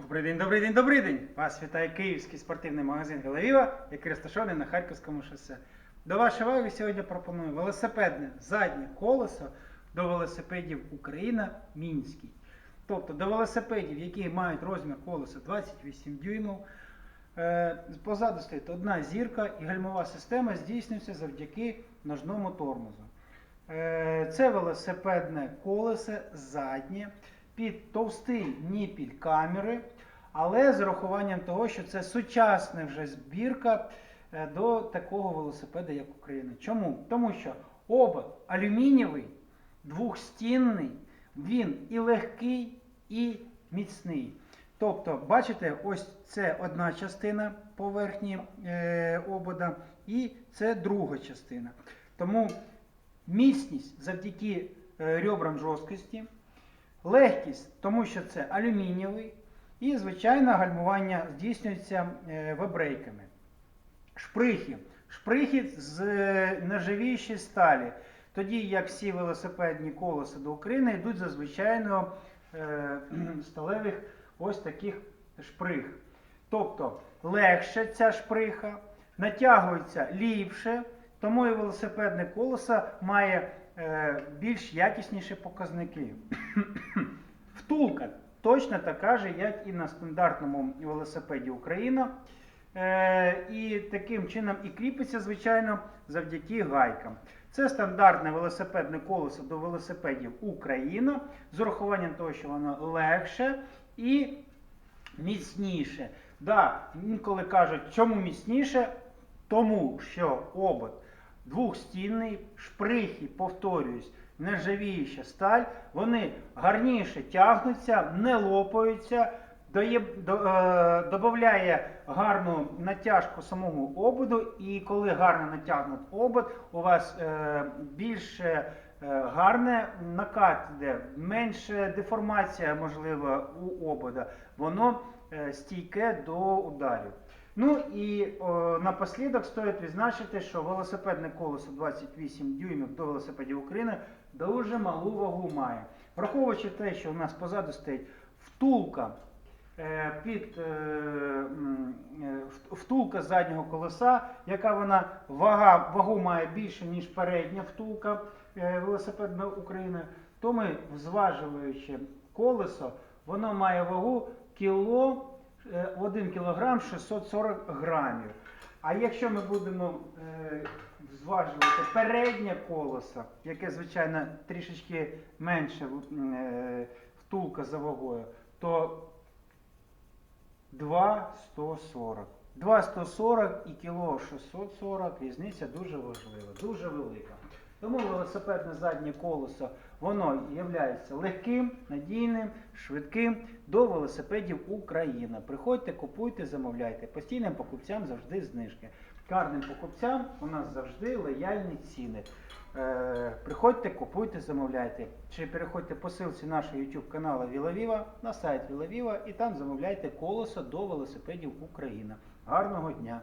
Добрий день, добрий день, добрий день! Вас вітає київський спортивний магазин Галавіва, який розташований на Харківському шосе. До вашої уваги сьогодні пропоную велосипедне заднє колесо до велосипедів Україна Мінський. Тобто до велосипедів, які мають розмір колеса 28 дюймів. Е, Позаду стоїть одна зірка і гальмова система здійснюється завдяки ножному тормозу. Е, Це велосипедне колесо заднє під товстий ніпіль камери, але з урахуванням того, що це сучасна вже збірка е, до такого велосипеда, як Україна. Чому? Тому що обод алюмінієвий, двохстінний, він і легкий, і міцний. Тобто, бачите, ось це одна частина поверхні е, обода, і це друга частина. Тому міцність завдяки е, ребрам жорсткості, легкість, тому що це алюмінієвий, і, звичайно, гальмування здійснюється е, вебрейками. Шприхи. Шприхи з е, нержавіючої сталі. Тоді як всі велосипедні колеса до України йдуть за звичайно е, сталевих ось таких шприх. Тобто легше ця шприха, натягується ліпше, тому і велосипедне колесо має е, більш якісніші показники. Втулка точно така же, як і на стандартному велосипеді Україна. Е, і таким чином і кріпиться, звичайно, завдяки гайкам. Це стандартне велосипедне колесо до велосипедів Україна, з урахуванням того, що воно легше і міцніше. Да, інколи кажуть, чому міцніше? Тому що обод двохстінний, шприхи, повторююсь, нержавіюча сталь, вони гарніше тягнуться, не лопаються, дає, до, е, додає гарну натяжку самого ободу, і коли гарно натягнут обод, у вас е, більше е, гарне накат іде, менше деформація можлива у обода, воно е, стійке до ударів. Ну і о, напослідок стоїть відзначити, що велосипедне колесо 28 дюймів до велосипедів України дуже малу вагу має. Враховуючи те, що у нас позаду стоїть втулка е, під е, е, вт- втулка заднього колеса, яка вона вага, вагу має більше, ніж передня втулка е, велосипедної України, то ми, зважуючи колесо, воно має вагу кіло, 1 кг 640 грамів. А якщо ми будемо е, зважувати переднє колесо, яке, звичайно, трішечки менше е, втулка за вагою, то 2,140. 2,140 і кіло 640 різниця дуже важлива, дуже велика. Тому велосипедне заднє колесо воно є легким, надійним, швидким до велосипедів Україна. Приходьте, купуйте, замовляйте. Постійним покупцям завжди знижки. Карним покупцям у нас завжди лояльні ціни. Е, приходьте, купуйте, замовляйте. Чи переходьте по ссылці нашого YouTube каналу Вілавіва на сайт Вілавіва і там замовляйте колесо до велосипедів Україна. Гарного дня!